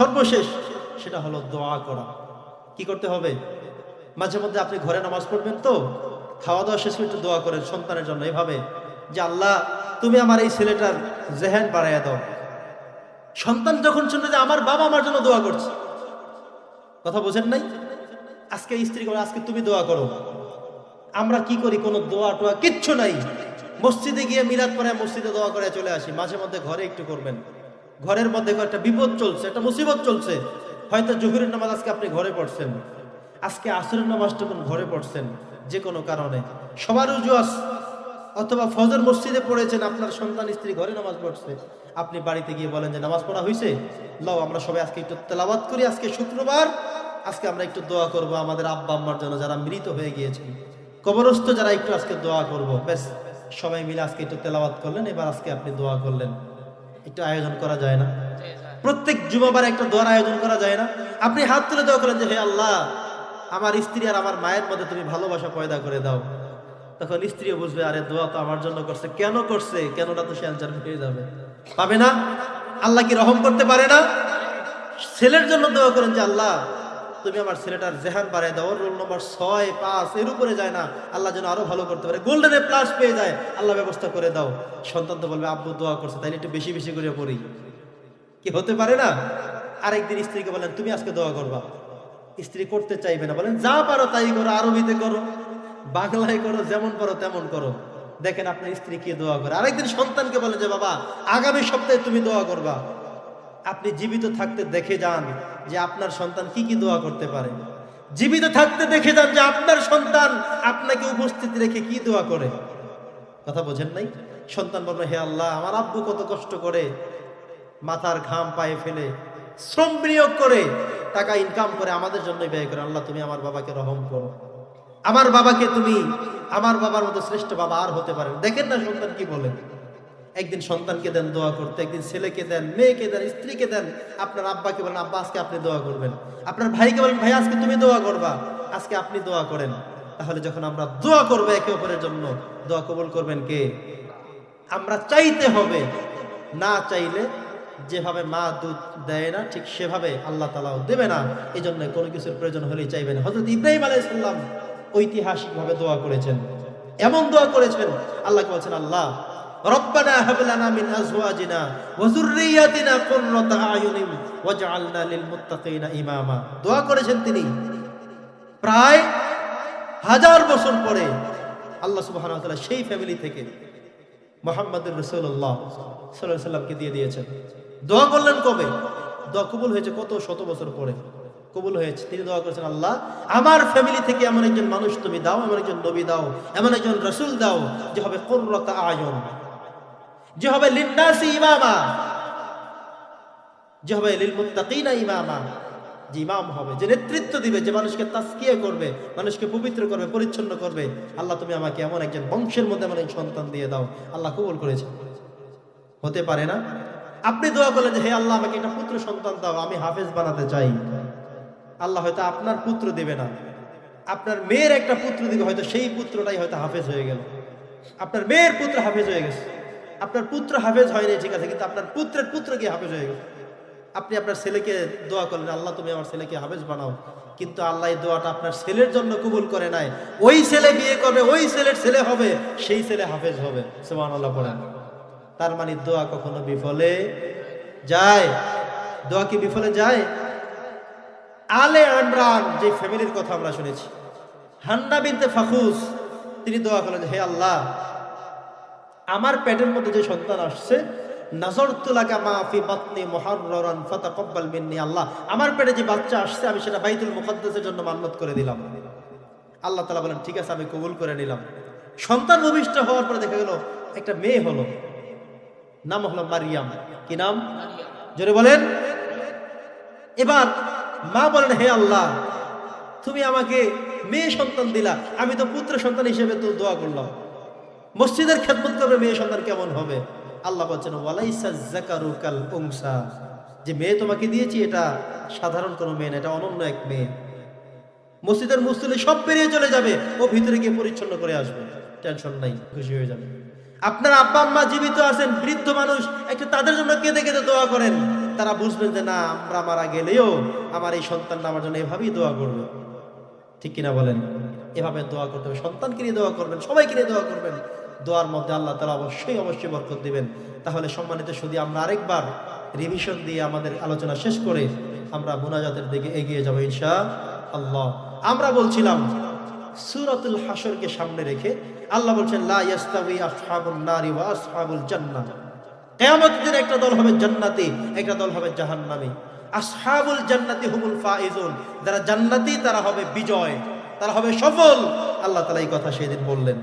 সর্বশেষ সেটা হলো দোয়া করা। কি করতে হবে? মাঝে মধ্যে আপনি ঘরে নামাজ পড়বেন তো খাওয়া দাওয়া শেষ একটু দোয়া করেন সন্তানের জন্য। এভাবে যে, আল্লাহ, তুমি আমার এই ছেলেটার জেহেন বাড়াইয়া দাও। সন্তান যখন শুনবে যে, আমার বাবা আমার জন্য দোয়া করছে। কথা বোঝেন নাই? আজকে স্ত্রী করে আজকে তুমি দোয়া করো। আমরা কি করি? কোনো দোয়া টোয়া কিচ্ছু নাই। মসজিদে গিয়ে মিলাদ পরে মসজিদে দোয়া করে চলে আসি। মাঝে মধ্যে ঘরে একটু করবেন। ঘরের মধ্যে একটা বিপদ চলছে, একটা মুসিবত চলছে। হয়তো জহুরের নামাজ আজকে আপনি ঘরে পড়ছেন। আজকে আসরের নামাজটা কোন ঘরে পড়ছেন? যে কোনো কারণে। সবার উজু আস অথবা ফজর মসজিদে পড়েছেন, আপনার সন্তান, স্ত্রী ঘরে নামাজ পড়ছে। আপনি বাড়িতে গিয়ে বলেন যে, নামাজ পড়া হয়েছে লও, আমরা সবাই আজকে একটু তেলাবাত করি, আজকে শুক্রবার। আজকে আমরা একটু দোয়া করব আমাদের আব্বা, আম্মার জন্য যারা মৃত হয়ে গিয়েছেন। কবরস্থ যারা একটু আজকে দোয়া করব। ব্যাস, সবাই মিলে আজকে একটু তেলাওয়াত করলেন, এবার আজকে আপনি দোয়া করলেন। একটু আয়োজন করা যায় না। প্রত্যেক জুমাবার একটা দোয়ার আয়োজন করা যায় না। আপনি হাত তুলে দেওয়া করেন যে, হে আল্লাহ, আমার স্ত্রী আর আমার মায়ের মধ্যে তুমি ভালোবাসা পয়দা করে দাও। তখন স্ত্রী বুঝবে, আরে, দোয়া তো আমার জন্য করছে। কেন করছে? কেনটা তো সে অ্যান্সার পেয়ে যাবে। পাবে না? আল্লাহ কি রহম করতে পারে না? ছেলের জন্য দোয়া করেন যে, আল্লাহ তুমি আমার ছেলেটার জেহান বাড়ায় দাও রোল নম্বর ছয়, পাঁচ, এর উপরে যায় না। আল্লাহ যেন আরও ভালো করতে পারে। গোল্ডেন প্লাস পেয়ে যায়। আল্লাহ ব্যবস্থা করে দাও। সন্তান তো বলবে, আব্বু দোয়া করছে, তাইলে একটু বেশি বেশি করে পড়ি। কি হতে পারে না? আরেকদিন স্ত্রীকে বলেন, তুমি আজকে দোয়া করবা। স্ত্রী করতে চাইবে না। বলেন, যা পারো তাই করো, আরবিতে করো, বাংলায় করো, যেমন পারো তেমন করো। দেখেন আপনার স্ত্রী কি দোয়া করে। আরেকদিন সন্তানকে বলেন যে, বাবা, আগামী সপ্তাহে তুমি দোয়া করবা। আপনি জীবিত থাকতে দেখে যান যে আপনার সন্তান কি কি দোয়া করতে পারে। জীবিত থাকতে দেখে যান যে আপনার সন্তান আপনাকে উপস্থিত রেখে কি দোয়া করে। কথা বোঝেন নাই? সন্তান বলবে হে আল্লাহ, আমার আব্বু কত কষ্ট করে মাথার ঘাম পায়ে ফেলে শ্রম বিনিয়োগ করে টাকা ইনকাম করে আমাদের জন্য ব্যয় করে। আল্লাহ, তুমি আমার বাবাকে রহম করো। আমার বাবাকে তুমি, আমার বাবার মতো শ্রেষ্ঠ বাবা আর হতে পারে দেখেন না সন্তান কি বলে। একদিন সন্তানকে দেন দোয়া করতে, একদিন ছেলেকে দেন, মেয়েকে দেন, স্ত্রীকে দেন, আপনার আব্বাকে বলেন, আব্বা, আজকে আপনি দোয়া করবেন। আপনার ভাইকে বলেন, ভাই, আজকে তুমি দোয়া করবা। আজকে আপনি দোয়া করেন। তাহলে যখন আমরা দোয়া করব একে অপরের জন্য, দোয়া কবল করবেন কে? আমরা চাইতে হবে। না চাইলে যেভাবে মা দুধ দেয় না, ঠিক সেভাবে আল্লাহ তালাও দেবে না। এই জন্য কোনো কিছুর প্রয়োজন হলেই চাইবেন। হজরত ইব্রাহিম আলাইসাল্লাম ঐতিহাসিকভাবে দোয়া করেছেন। এমন দোয়া করেছেন, আল্লাহকে বলছেন, আল্লাহ লানা মিন আজওয়াজিনা ওয়া যুররিয়াতিনা কুররাতা আয়ুনিন ওয়াজআলনা লিল মুত্তাকিনা ইমামা। দোয়া করেছেন তিনি। প্রায় হাজার বছর পরে আল্লাহ সুবহানাহু ওয়া তাআলা সেই ফ্যামিলি থেকে মোহাম্মদুর রসুল্লাহ সাল্লাহ সাল্লামকে দিয়ে দিয়েছেন। দোয়া করলেন কবে? দোয়া কবুল হয়েছে কত শত বছর পরে। কবুল হয়েছে। তিনি দোয়া করেছেন, আল্লাহ, আমার ফ্যামিলি থেকে এমন একজন মানুষ তুমি দাও, এমন একজন নবী দাও, এমন একজন রসুল দাও, যে হবে কোররতা আয়ন। যে হবে লিন্নাসি ইমামা যে হবে লিল মুত্তাকিনা ইমামা, যে ইমাম হবে, যে নেতৃত্ব দিবে, যে মানুষকে তাস্কিয়া করবে, মানুষকে পবিত্র করবে, পরিচ্ছন্ন করবে, আল্লাহ তুমি আমাকে এমন একজন বংশের মধ্যে এমন সন্তান দিয়ে দাও, আল্লাহ কবুল করেছে। হতে পারে না? আপনি দোয়া করলেন যে, হে আল্লাহ, আমাকে একটা পুত্র সন্তান দাও, আমি হাফেজ বানাতে চাই। আল্লাহ হয়তো আপনার পুত্র দেবে না। আপনার মেয়ের একটা পুত্র দিবে, হয়তো সেই পুত্রটাই হয়তো হাফেজ হয়ে গেল। আপনার মেয়ের পুত্র হাফেজ হয়ে গেছে। আপনার পুত্র হাফেজ হয়নি, ঠিক আছে, কিন্তু আপনার পুত্রের পুত্র গিয়ে হাফেজ হয়ে গেছে আপনি আপনার ছেলেকে দোয়া করলেন, আল্লাহ তুমি আমার ছেলেকে হাফেজ বানাও। কিন্তু আল্লাহ দোয়াটা আপনার ছেলের জন্য কবুল করে নাই। ওই ছেলে বিয়ে করবে, ওই ছেলের ছেলে হবে, সেই ছেলে হাফেজ হবে সুবহান আল্লাহ পড়েন। তার মানে দোয়া কখনো বিফলে যায়? দোয়া কি বিফলে যায়? আলে ইমরান, যে ফ্যামিলির কথা আমরা শুনেছি। হান্না বিনতে ফাখুস, তিনি দোয়া করলেন, হে আল্লাহ আমার পেটের মধ্যে যে সন্তান আসছে, নাজরতুলাকা মা ফি বাতনি মুহাররান ফাতাকাব্বাল মিন্নি আল্লাহ। আমার পেটে যে বাচ্চা আসছে, আমি সেটা বাইতুল মুকদ্দাসের জন্য মান্নত করে দিলাম। আল্লাহ তাআলা বলেন, ঠিক আছে, আমি কবুল করে নিলাম। সন্তান ভূমিষ্ঠ হওয়ার পরে দেখা গেল, একটা মেয়ে হলো। নাম হলো মারিয়াম। কি নাম? জোরে বলেন। এবার মা বলেন, হে আল্লাহ, তুমি আমাকে মেয়ে সন্তান দিলা। আমি তো পুত্র সন্তান হিসেবে তো দোয়া করলাম। মসজিদের খেদমত করবে মেয়ে সন্তান কেমন হবে? আল্লাহ বলছেন, ওয়ালাইসা জাকারু কাল উংসা যে মেয়ে তোমাকে দিয়েছি, এটা সাধারণ কোনো মেয়ে না, এটা অনন্য এক মেয়ে। মসজিদের মুসলিম সব পেরিয়ে চলে যাবে, ও ভিতরে গিয়ে পরিচ্ছন্ন করে আসবে। টেনশন নাই, খুশি হয়ে যাবে। আপনার আব্বা, আম্মা জীবিত আছেন, বৃদ্ধ মানুষ, একটু তাদের জন্য কেঁদে কেঁদে দোয়া করেন। তারা বুঝবেন যে, না, আমরা মারা গেলেও আমার এই সন্তানটা আমার জন্য এভাবেই দোয়া করবে। ঠিক কিনা বলেন? এভাবে দোয়া করতে হবে। সন্তানকে নিয়ে দোয়া করবেন, সবাইকে নিয়ে দোয়া করবেন। দোয়ার মধ্যে আল্লাহ তালা অবশ্যই অবশ্যই বরকত দিবেন। তাহলে সম্মানিত শুধু আমরা আরেকবার রিভিশন দিয়ে আমাদের আলোচনা শেষ করে আমরা মোনাজাতের দিকে এগিয়ে যাব ইনশা আল্লাহ আমরা বলছিলাম, সুরাতুল হাসরকে সামনে রেখে আল্লাহ বলছেন, লা একটা দল হবে জান্নাতি, একটা দল হবে জাহান্নামী। আসহাবুল জান্নাতি হুমুল ফাইজুন, যারা জান্নাতি তারা হবে বিজয়। তারা হবে সফল। আল্লাহ তালা এই কথা সেদিন বললেন।